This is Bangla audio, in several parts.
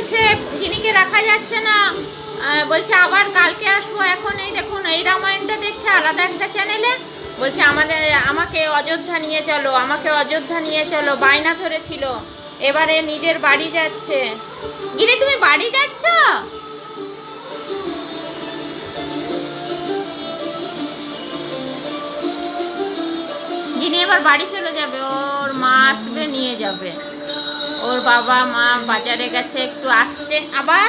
বলছে গিনিকে রাখা যাচ্ছে না। বলছে, আবার কালকে আসব এখন। এই দেখুন, এই রামায়ণটা দেখছে আলাদা একটা চ্যানেলে বলছে, আমাদের, আমাকে অযোধ্যা নিয়ে চলো, আমাকে অযোধ্যা নিয়ে চলো, বায়না ধরেছিল। এবারে নিজের বাড়ি যাচ্ছে। গিনি তুমি বাড়ি যাচ্ছ? গিনি এবার বাড়ি চলে যাবে, ওর মা আসবে, নিয়ে যাবে। ওর বাবা মা বাজারে গেছে একটু আসছে। আবার?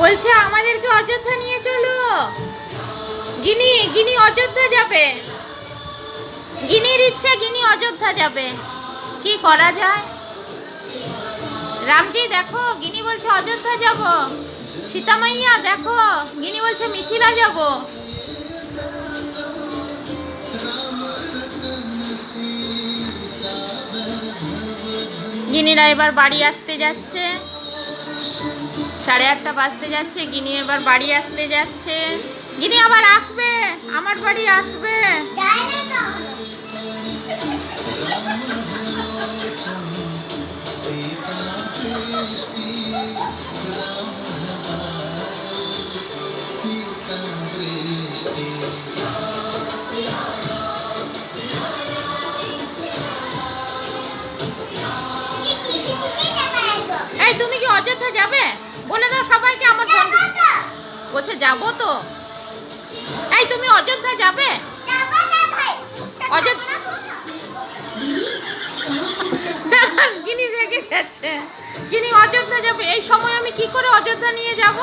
বলছে, আমাদেরকে অযোধ্যা নিয়ে চলো। গিনি গিনি অযোধ্যা যাবে। গিনির ইচ্ছে, গিনি অযোধ্যা যাবে। কি করা যায়? রামজি, দেখো, গিনি বলছে, অযোধ্যা যাব। সীতামাইয়া, দেখো, গিনি বলছে, মিথিলা যাব। গিনিরা এবার বাড়ি আসতে যাচ্ছে। সাড়ে আটটা বাজতে যাচ্ছে, গিনি এবার বাড়ি আসতে যাচ্ছে। গিনি আবার আসবে, আমার বাড়ি আসবে। এই বলে দাও সবাইকে আমার সঙ্গে বলছে যাব তো? এই তুমি অযোধ্যা যাবে অযোধ্যা গিনি রেগে গেছে। গিনি অযোধ্যা যাবে। এই সময় আমি কি করে অযোধ্যা নিয়ে যাব?